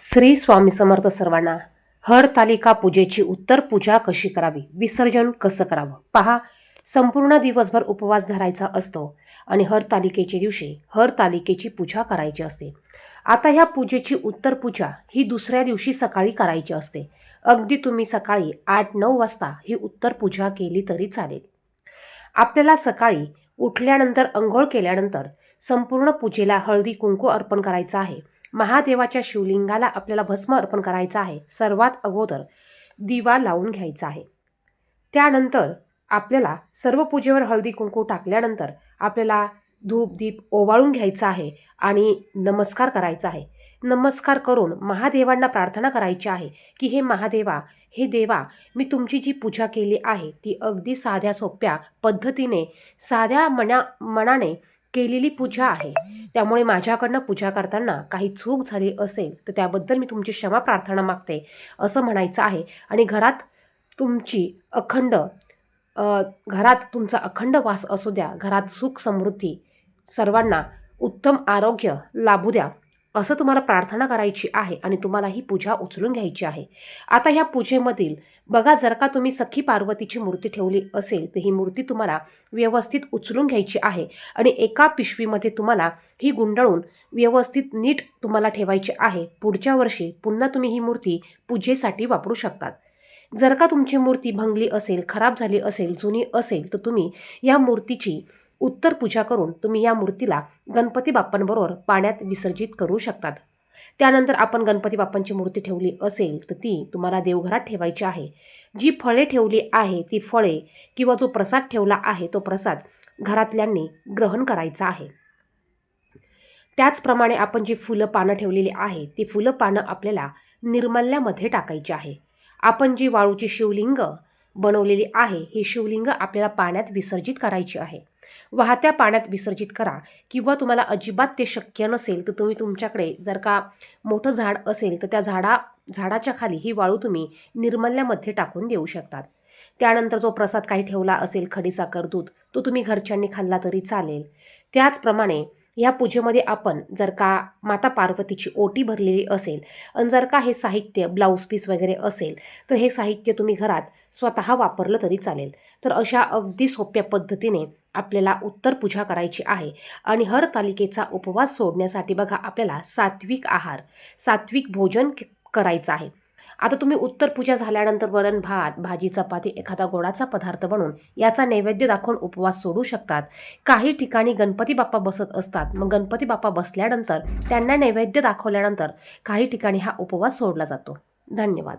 श्री स्वामी समर्थ सर्वांना हरतालिका पूजेची उत्तर पूजा कशी करावी विसर्जन कसं करावं? पहा संपूर्ण दिवसभर उपवास धरायचा असतो आणि हरतालिकेच्या दिवशी हरतालिकेची पूजा करायची असते. आता ह्या पूजेची उत्तर पूजा ही दुसऱ्या दिवशी सकाळी करायची असते. अगदी तुम्ही सकाळी आठ नऊ वाजता ही उत्तर पूजा केली तरी चालेल. आपल्याला सकाळी उठल्यानंतर अंघोळ केल्यानंतर संपूर्ण पूजेला हळदी कुंकू अर्पण करायचं आहे. महादेवाच्या शिवलिंगाला आपल्याला भस्म अर्पण करायचं आहे सर्वात अगोदर दिवा लावून घ्यायचा आहे. त्यानंतर आपल्याला सर्व पूजेवर हळदी कुंकू टाकल्यानंतर आपल्याला धूप दीप ओवाळून घ्यायचा आहे आणि नमस्कार करायचा आहे. नमस्कार करून महादेवांना प्रार्थना करायची आहे की हे महादेवा हे देवा मी तुमची जी पूजा केली आहे ती अगदी साध्या सोप्या पद्धतीने साध्या मना मनाने केलेली पूजा आहे. त्यामुळे माझ्याकडनं पूजा करताना काही चूक झाली असेल तर त्याबद्दल मी तुमची क्षमा प्रार्थना मागते असं म्हणायचं आहे. आणि घरात तुमची अखंड घरात तुमचा अखंड वास असू द्या घरात सुख समृद्धी सर्वांना उत्तम आरोग्य लाभू द्या. असं तुम्हाला प्रार्थना करायची आहे आणि तुम्हाला ही पूजा उचलून घ्यायची आहे. आता ह्या पूजेमधील बघा जर का तुम्ही सखी पार्वतीची मूर्ती ठेवली असेल तर ही मूर्ती तुम्हाला व्यवस्थित उचलून घ्यायची आहे आणि एका पिशवीमध्ये तुम्हाला ही गुंडाळून व्यवस्थित नीट तुम्हाला ठेवायची आहे. पुढच्या वर्षी पुन्हा तुम्ही ही मूर्ती पूजेसाठी वापरू शकतात. जर का तुमची मूर्ती भंगली असेल खराब झाली असेल जुनी असेल तर तुम्ही या मूर्तीची उत्तर पूजा करून तुम्ही या मूर्तीला गणपती बाप्पांबरोबर पाण्यात विसर्जित करू शकतात. त्यानंतर आपण गणपती बाप्पांची मूर्ती ठेवली असेल तर ती तुम्हाला देवघरात ठेवायची आहे. जी फळे ठेवली आहे ती फळे किंवा जो प्रसाद ठेवला आहे तो प्रसाद घरातल्यांनी ग्रहण करायचा आहे. त्याचप्रमाणे आपण जी फुलं पानं ठेवलेली आहे ती फुलं पानं आपल्याला निर्मल्यामध्ये टाकायची आहे. आपण जी वाळूची शिवलिंग बनवलेली आहे. हे शिवलिंग आपल्याला पाण्यात विसर्जित करायची आहे. वाहत्या पाण्यात विसर्जित करा. किंवा तुम्हाला अजिबात ते शक्य नसेल तर तुम्ही तुमच्याकडे जर का मोठं झाड असेल तर त्या झाडा झाडाच्या खाली ही वाळू तुम्ही निर्मल्यामध्ये टाकून देऊ शकतात. त्यानंतर जो प्रसाद काही ठेवला असेल खडीचा दूध तो तुम्ही घरच्यांनी खाल्ला तरी चालेल. त्याचप्रमाणे या पूजेमध्ये आपण जर का माता पार्वतीची ओटी भरलेली असेल आणि जर का हे साहित्य ब्लाऊज पीस वगैरे असेल तर हे साहित्य तुम्ही घरात स्वतः वापरलं तरी चालेल. तर अशा अगदी सोप्या पद्धतीने आपल्याला उत्तर पूजा करायची आहे आणि हर तालिकेचा उपवास सोडण्यासाठी बघा आपल्याला सात्विक आहार सात्विक भोजन क- करायचं आहे. आता तुम्ही उत्तर पूजा झाल्यानंतर वरण भात भाजी चपाती एखादा गोडाचा पदार्थ बनवून याचा नैवेद्य दाखवून उपवास सोडू शकतात. काही ठिकाणी गणपती बाप्पा बसत असतात. मग गणपती बाप्पा बसल्यानंतर त्यांना नैवेद्य दाखवल्यानंतर काही ठिकाणी हा उपवास सोडला जातो. धन्यवाद.